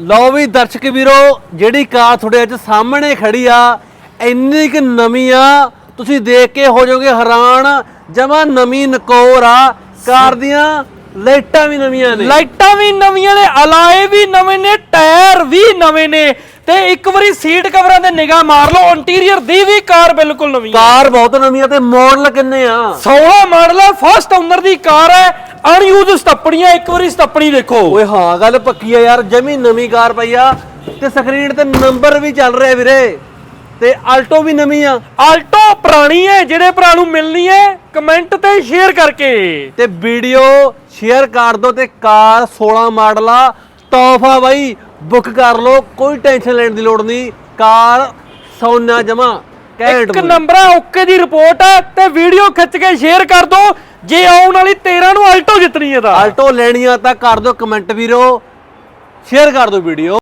ਲਓ ਵੀ ਦਰਸ਼ਕ ਵੀਰੋ, ਜਿਹੜੀ ਕਾਰ ਤੁਹਾਡੇ ਅੱਜ ਸਾਹਮਣੇ ਖੜੀ ਆ, ਇੰਨੀ ਕਿ ਨਵੀਂ ਆ, ਤੁਸੀਂ ਦੇਖ ਕੇ ਹੋ ਜਾਓਗੇ ਹੈਰਾਨ, ਜਮਾ ਨਵੀਂ ਨਕੋਰ ਆ, ਕਾਰ ਦੀਆਂ ਲਾਈਟਾਂ ਵੀ ਨਵੀਆਂ ਨੇ। ਲਾਈਟਾਂ ਵੀ ਨਵੀਆਂ ਨੇ, ਅਲਾਏ ਵੀ ਨਵੇਂ ਨੇ, ਟਾਇਰ ਵੀ ਨਵੇਂ ਨੇ। ਤੇ ਇੱਕ ਵਾਰੀ ਸੀਟ ਕਵਰਾਂ ਤੇ ਨਿਗਾਹ ਮਾਰ ਲਓ ਇੰਟੀਰੀਅਰ ਦੀ ਵੀ ਕਾਰ ਬਿਲਕੁਲ ਨਵੀਂ ਹੈ। ਕਾਰ ਬਹੁਤ ਨਵੀਂ ਆ ਤੇ ਮਾਡਲ ਕਿੰਨੇ ਆ? 16 ਮਾਡਲ ਹੈ ਫਸਟ ਓਨਰ ਦੀ ਕਾਰ ਹੈ ਅਨਯੂਜ਼ ਸਟੱਪਣੀਆਂ ਇੱਕ ਵਾਰੀ ਸਟੱਪਣੀ ਦੇਖੋ। ਓਏ ਹਾਂ ਗੱਲ ਪੱਕੀ ਆ ਯਾਰ ਜਮੀ ਨਵੀਂ ਕਾਰ ਪਈ ਆ ਤੇ ਸਕਰੀਨ ਤੇ ਨੰਬਰ ਵੀ ਚੱਲ ਰਿਹਾ ਵੀਰੇ। ਤੇ ਆਲਟੋ ਵੀ ਨਵੀਂ ਆ। ਆਲਟੋ ਪੁਰਾਣੀ ਹੈ ਜਿਹੜੇ ਭਰਾ ਨੂੰ ਮਿਲਣੀ ਹੈ ਕਮੈਂਟ ਤੇ ਸ਼ੇਅਰ ਕਰਕੇ। ਤੇ ਵੀਡੀਓ ਸ਼ੇਅਰ ਕਰ ਦਿਓ ਤੇ ਕਾਰ 16 ਮਾਡਲ ਆ ਆ ਬਾਈ ਬੁੱਕ ਕਰ ਲਓ ਕੋਈ ਟੈਨਸ਼ਨ ਲੈਣ ਦੀ ਲੋੜ ਨਹੀਂ। ਕਾਰ ਸੋਨਾ ਜਮਾ ਇੱਕ। ਨੰਬਰ ਹੈ ਓਕੇ ਦੀ ਰਿਪੋਰਟ ਹੈ ਤੇ ਵੀਡੀਓ ਖਿੱਚ ਕੇ ਸ਼ੇਅਰ ਕਰ ਦਿਓ ਜੇ ਆਉਣ ਵਾਲੀ 13 ਨੂੰ ਆਲਟੋ ਜਿੱਤਣੀ ਹੈ ਤਾਂ। ਆਲਟੋ ਲੈਣੀ ਆ ਤਾਂ ਕਰ ਦਿਓ ਕਮੈਂਟ ਵੀਰੋ। ਸ਼ੇਅਰ ਕਰ ਦਿਓ ਵੀਡੀਓ